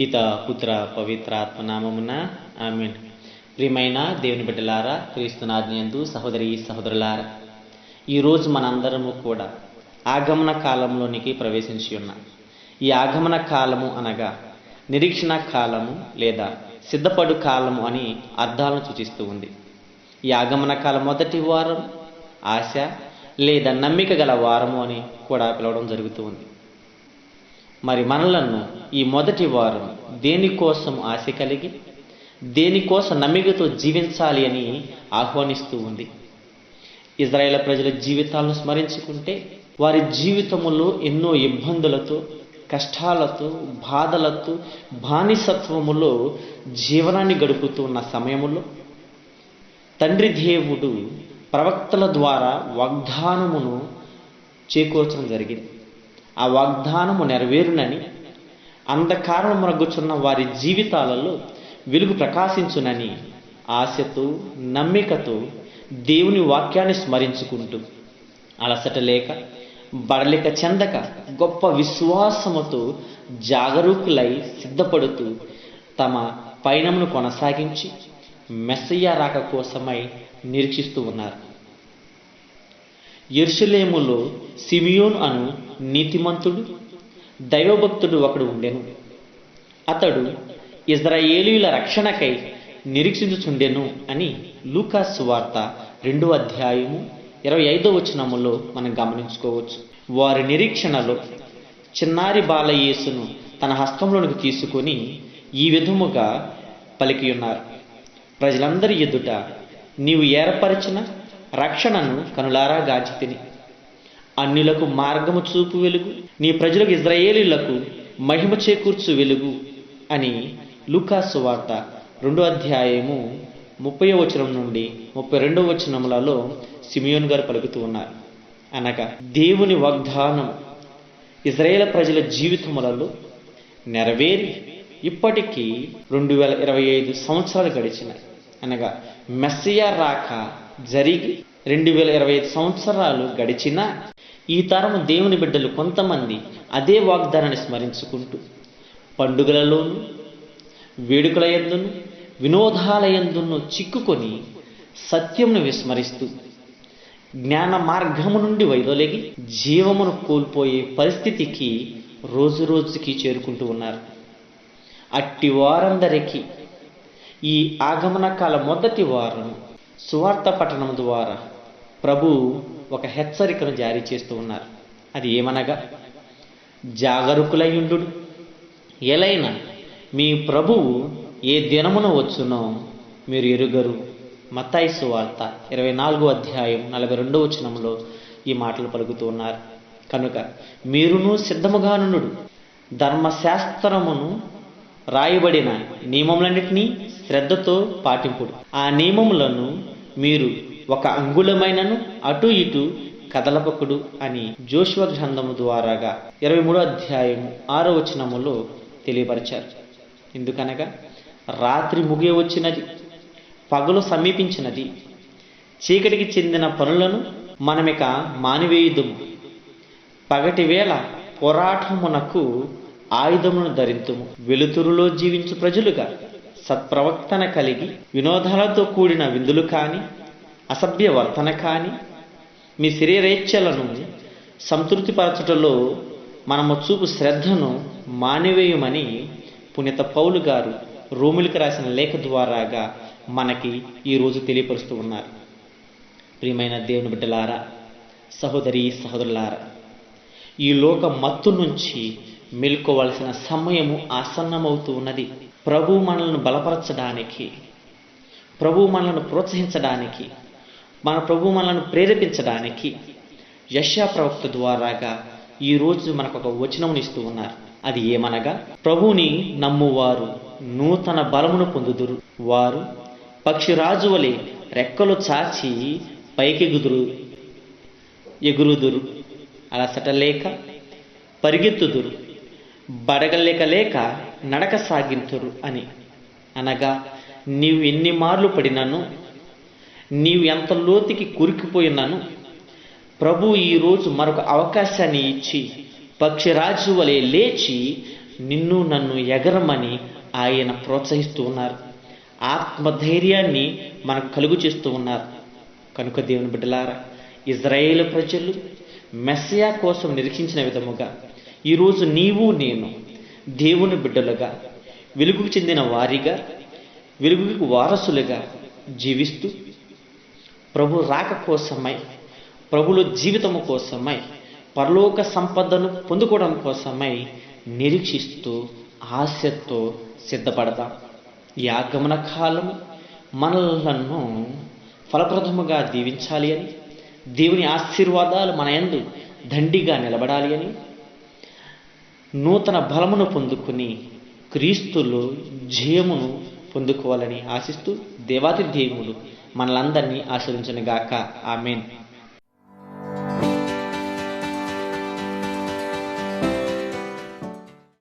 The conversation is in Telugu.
పిత పుత్ర పవిత్రాత్మ నామమున ఆమెన్. ప్రియమైన దేవుని బిడ్డలారా క్రీస్తునాజ్ఞందు సహోదరి సహోదరులారా ఈరోజు మనందరము కూడా ఆగమన కాలంలోనికి ప్రవేశించి ఉన్నాం. ఈ ఆగమన కాలము అనగా నిరీక్షణ కాలము లేదా సిద్ధపడు కాలము అని అర్థాలను సూచిస్తూ ఉంది. ఈ ఆగమన కాలం మొదటి వారం ఆశ లేదా నమ్మిక గల వారము అని కూడా పిలవడం జరుగుతూ ఉంది. మరి మనలను ఈ మొదటి వారం దేనికోసం ఆశ కలిగి దేనికోసం నమ్మికతో జీవించాలి అని ఆహ్వానిస్తూ ఉంది. ఇజ్రాయేల్ ప్రజల జీవితాలను స్మరించుకుంటే వారి జీవితములో ఎన్నో ఇబ్బందులతో కష్టాలతో బాధలతో బానిసత్వములో జీవనాన్ని గడుపుతూ ఉన్న సమయములో తండ్రి దేవుడు ప్రవక్తల ద్వారా వాగ్దానమును చేకూర్చడం జరిగింది. ఆ వాగ్దానము నెరవేరునని అంధకారణమునగుచున్న వారి జీవితాలలో వెలుగు ప్రకాశించునని ఆశతో నమ్మికతో దేవుని వాక్యాన్ని స్మరించుకుంటూ అలసట లేక బడలిక చెందక గొప్ప విశ్వాసముతో జాగరూకులై సిద్ధపడుతూ తమ పయనమును కొనసాగించి మెస్సయ్య రాక కోసమై నిరీక్షిస్తూ ఉన్నారు. ఎర్షులేములో సిమియోన్ అను నీతిమంతుడు దైవభక్తుడు ఒకడు ఉండెను. అతడు ఇజ్రాయేలీల రక్షణకై నిరీక్షించుచుండెను అని లూకాస్ వార్త రెండో అధ్యాయము ఇరవై ఐదో వచనములో మనం గమనించుకోవచ్చు. వారి నిరీక్షణలో చిన్నారి బాలయేసును తన హస్తంలోనికి తీసుకొని ఈ విధముగా పలికి ఉన్నారు ప్రజలందరి ఎదుట నీవు ఏర్పరిచిన రక్షణను కనులారా గాచి తిని. అన్యులకు మార్గము చూపు వెలుగు. నీ ప్రజలకు ఇజ్రాయేలీలకు మహిమ చేకూర్చు వెలుగు అని లూకాసు వార్త రెండో అధ్యాయము ముప్పై వచనం నుండి ముప్పై రెండవ వచనములలో సిమియోన్ గారు పలుకుతూ ఉన్నారు. అనగా దేవుని వాగ్దానం ఇజ్రాయేల్ ప్రజల జీవితములలో నెరవేరి ఇప్పటికీ రెండు వేల ఇరవై ఐదు సంవత్సరాలు గడిచినాయి అనగా మెస్సియా రాక జరిగి రెండు వేల ఇరవై ఐదు సంవత్సరాలు గడిచినా ఈ తరం దేవుని బిడ్డలు కొంతమంది అదే వాగ్దానాన్ని స్మరించుకుంటూ పండుగలలోనూ వేడుకల యందును వినోదాల యందును చిక్కుకొని సత్యమును విస్మరిస్తూ జ్ఞాన మార్గము నుండి వైదొలగి జీవమును కోల్పోయే పరిస్థితికి రోజు రోజుకి చేరుకుంటూ ఉన్నారు. అట్టి వారందరికీ ఈ ఆగమన కాల మొదటి వారం సువార్త పట్టణం ద్వారా ప్రభు ఒక హెచ్చరికను జారీ చేస్తూ ఉన్నారు. అది ఏమనగా జాగరూకులయ్యుండు ఎలైనా మీ ప్రభువు ఏ దినమున వచ్చునో మీరు ఎరుగరు. మతాయిస్సు వార్త ఇరవై నాలుగో అధ్యాయం నలభై రెండో వచనంలో ఈ మాటలు పలుకుతూ ఉన్నారు. కనుక మీరును సిద్ధముగానుడు ధర్మశాస్త్రమును రాయబడిన నియమములన్నిటినీ శ్రద్ధతో పాటింపుడు. ఆ నియమములను మీరు ఒక అంగుళమైనను అటు ఇటు కదలపకుడు అని జోషువ గ్రంథము ద్వారాగా ఇరవై మూడో అధ్యాయము ఆరో వచనములో తెలియపరిచారు. ఎందుకనగా రాత్రి ముగియ వచ్చినది పగలు సమీపించినది చీకటికి చెందిన పనులను మనమిక మానివేయుదుము. పగటి వేళ పోరాటమునకు ఆయుధమును ధరింతుము. వెలుతురులో జీవించు ప్రజలుగా సత్ప్రవర్తన కలిగి వినోదాలతో కూడిన విందులు కానీ అసభ్య వర్తన కానీ మీ శరీరేచ్ఛలను సంతృప్తిపరచటంలో మనము చూపు శ్రద్ధను మానివేయమని పునీత పౌలు గారు రోములకు రాసిన లేఖ ద్వారాగా మనకి ఈరోజు తెలియపరుస్తూ ఉన్నారు. ప్రియమైన దేవుని బిడ్డలారా సహోదరి సహోదరులారా ఈ లోక మత్తు నుంచి మెలుకోవలసిన సమయము ఆసన్నమవుతూ ఉన్నది. ప్రభు మనలను బలపరచడానికి ప్రభు మనలను ప్రోత్సహించడానికి మన ప్రభు మనల్ని ప్రేరేపించడానికి యశా ప్రవక్త ద్వారాగా ఈరోజు మనకు ఒక వచనమును ఇస్తూ ఉన్నారు. అది ఏమనగా ప్రభుని నమ్మువారు నూతన బలమును పొందుదురు. వారు పక్షిరాజు వలె రెక్కలు చాచి పైకెగుదురు ఎగురుదురు. అలసట లేక పరిగెత్తుదురు. బడగలేక లేక నడక సాగింతురు అని. అనగా నీవు ఎన్ని మార్లు పడినను నీవు ఎంత లోతుకి కురికిపోయినాను? ప్రభు ఈరోజు మరొక అవకాశాన్ని ఇచ్చి పక్షిరాజు వలె లేచి నిన్ను నన్ను ఎగరమని ఆయన ప్రోత్సహిస్తూ ఉన్నారు. ఆత్మధైర్యాన్ని మనకు కలుగు చేస్తూ ఉన్నారు. కనుక దేవుని బిడ్డలారా ఇజ్రాయేల్ ప్రజలు మెస్సియా కోసం నిరీక్షించిన విధముగా ఈరోజు నీవు నేను దేవుని బిడ్డలుగా వెలుగుకు చెందిన వారిగా వెలుగుకు వారసులుగా జీవిస్తూ ప్రభు రాక కోసమై ప్రభుల జీవితము కోసమై పరలోక సంపదను పొందుకోవడం కోసమై నిరీక్షిస్తూ ఆశతో సిద్ధపడదాం. ఈ ఆగమన కాలం మనలను ఫలప్రదముగా దీవించాలి అని దేవుని ఆశీర్వాదాలు మన యందు దండిగా నిలబడాలి అని నూతన బలమును పొందుకుని క్రీస్తులో జయమును పొందుకోవాలని ఆశిస్తూ దేవాతి దేవుడు మనలందరినీ ఆశ్రయించను గాక ఆమెన్.